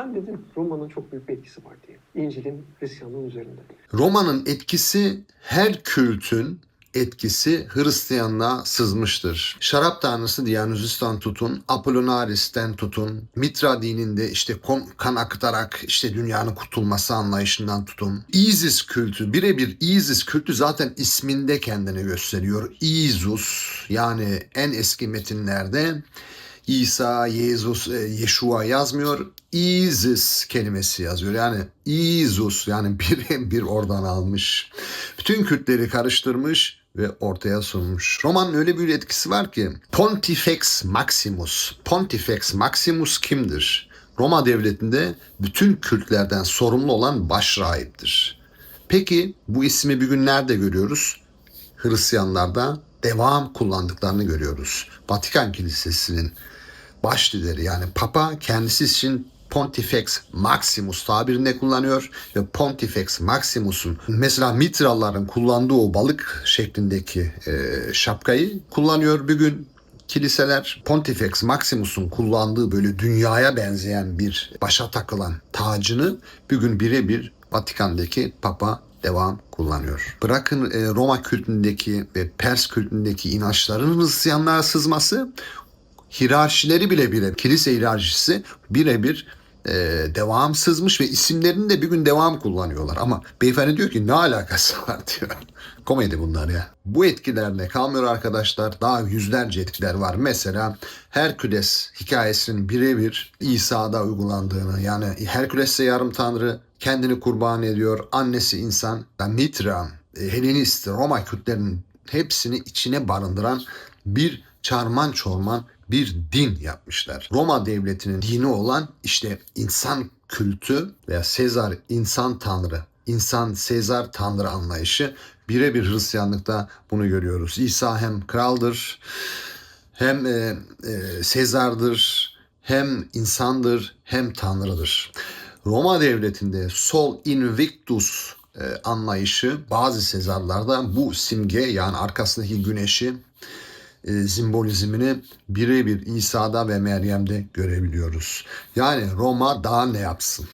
Sen dedin Roma'nın çok büyük bir etkisi var diye. İncil'in Hristiyanlığın üzerinde. Roma'nın etkisi her kültün etkisi Hristiyanlığa sızmıştır. Şarap tanrısı Dionysos'tan tutun, Apollonaris'ten tutun, Mitra dininde işte kan akıtarak işte dünyanın kurtulması anlayışından tutun. Isis kültü, birebir Isis kültü zaten isminde kendini gösteriyor. Isus yani en eski metinlerde İsa, Yesus, e, Yeşua yazmıyor. Isis kelimesi yazıyor. Yani Isus yani bir bir oradan almış. Bütün Kürtleri karıştırmış ve ortaya sunmuş. Romanın öyle bir etkisi var ki Pontifex Maximus. Pontifex Maximus kimdir? Roma devletinde bütün Kürtlerden sorumlu olan başrahiptir. Peki bu ismi bir gün nerede görüyoruz? Hristiyanlarda devam kullandıklarını görüyoruz. Vatikan Kilisesi'nin baş lideri yani Papa kendisi için Pontifex Maximus tabirinde kullanıyor ve Pontifex Maximus'un mesela Mitralıların kullandığı o balık şeklindeki e, şapkayı kullanıyor bir gün kiliseler Pontifex Maximus'un kullandığı böyle dünyaya benzeyen bir başa takılan tacını bir gün birebir Vatikan'daki Papa devam kullanıyor. Bırakın e, Roma kültündeki ve Pers kültündeki inançların Hristiyanlığa sızması hiyerarşileri bile bile kilise hiyerarşisi birebir e, devam ve isimlerini de bir gün devam kullanıyorlar. Ama beyefendi diyor ki ne alakası var diyor. Komedi bunlar ya. Bu etkilerle kalmıyor arkadaşlar. Daha yüzlerce etkiler var. Mesela Herküles hikayesinin birebir İsa'da uygulandığını yani Herküles ise yarım tanrı kendini kurban ediyor. Annesi insan. Mitra, e, Helenist, Roma Kürtlerinin hepsini içine barındıran bir çarman çorman bir din yapmışlar. Roma devletinin dini olan işte insan kültü veya Sezar insan tanrı, insan Sezar tanrı anlayışı birebir Hristiyanlıkta bunu görüyoruz. İsa hem kraldır, hem e, e, Sezar'dır, hem insandır, hem tanrıdır. Roma devletinde sol invictus e, anlayışı bazı Sezarlarda bu simge yani arkasındaki güneşi e, simbolizmini birebir İsa'da ve Meryem'de görebiliyoruz. Yani Roma daha ne yapsın?